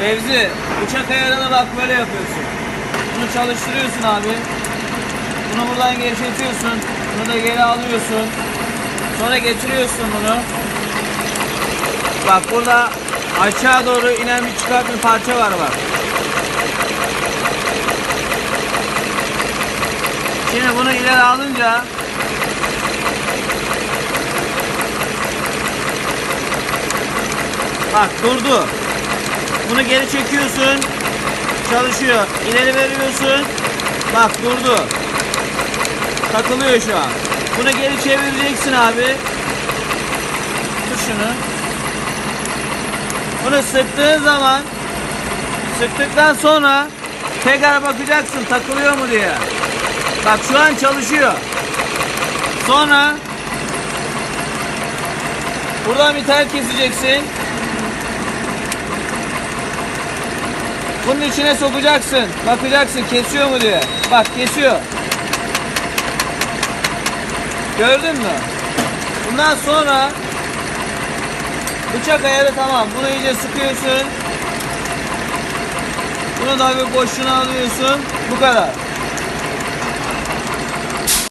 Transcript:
Fevzi, bıçak ayarını bak böyle yapıyorsun. Bunu çalıştırıyorsun abi. Bunu buradan gevşetiyorsun. Bunu da geri alıyorsun. Sonra getiriyorsun bunu. Bak burada aşağı doğru inen bir çıkan bir parça var bak. Şimdi bunu ileri alınca Bak durdu. Bunu geri çekiyorsun. Çalışıyor. İleri veriyorsun. Bak durdu. Takılıyor şu an. Bunu geri çevireceksin abi. Tut şunu. Bunu sıktığın zaman sıktıktan sonra tekrar bakacaksın takılıyor mu diye. Bak şu an çalışıyor. Sonra buradan bir tel keseceksin. Bunun içine sokacaksın. Bakacaksın kesiyor mu diye. Bak kesiyor. Gördün mü? Bundan sonra bıçak ayarı tamam. Bunu iyice sıkıyorsun. Bunu da bir boşluğuna alıyorsun. Bu kadar.